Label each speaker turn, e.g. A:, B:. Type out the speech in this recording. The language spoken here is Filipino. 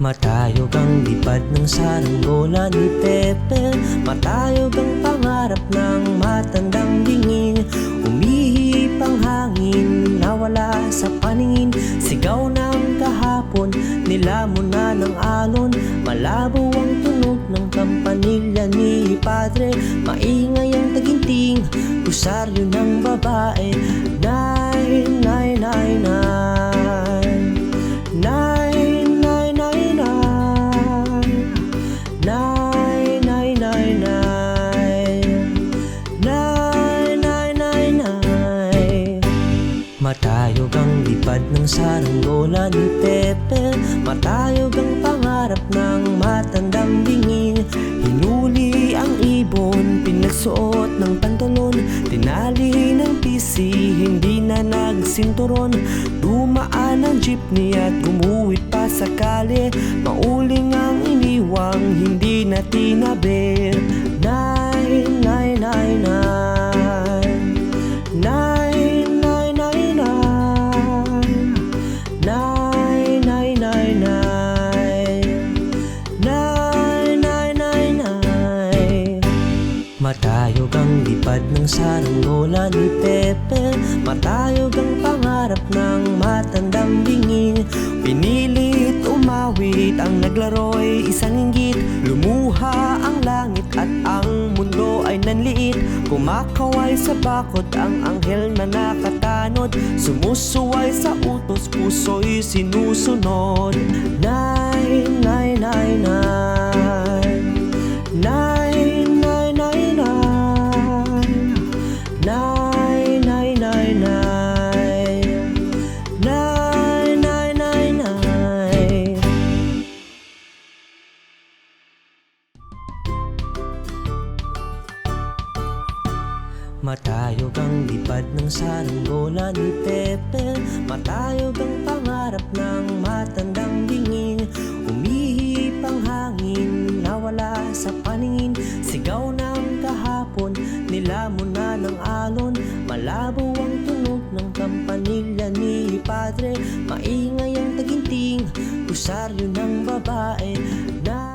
A: Matayog ang lipad ng saranggola ni Pepe. Matayog ang pangarap ng matandang dingin. Umihip ang hangin Nawala sa paningin. Sigaw ng kahapon Nilamon na ng alon. Malabo ang tunog ng kampanilya ni Padre. Maingay ang taginting Pusaryo ng Matayog ang lipad ng saranggola ni Pepe. Matayog ang pangarap ng matandang dingin. Hinuli ang ibon, pinagsuot ng pantalon. Tinali ng pisi, hindi na nagsinturon. Dumaan ang jeepney at gumuhit pa sa kali. Mauling ang iniwang, hindi na tinabi Matayog ang lipad ng saranggola ni Pepe. Matayog ang pangarap ng matandang dingin Pinilit umawit ang naglaro'y isang inggit. Lumuha ang langit at ang mundo ay nanliit. Kumakaway sa bakod ang anghel na nakatanod. Sumusuway sa utos, puso'y sinusunod Matayog ang lipad ng saranggola ni Pepe Matayog ang pangarap ng matandang dingin. Umihip ang hangin, nawala sa paningin. Sigaw ng kahapon, nilamon na ng alon. Malabo ang tunog ng kampanilya ni Padre. Maingay ang taginting, pusaryo ng babae Na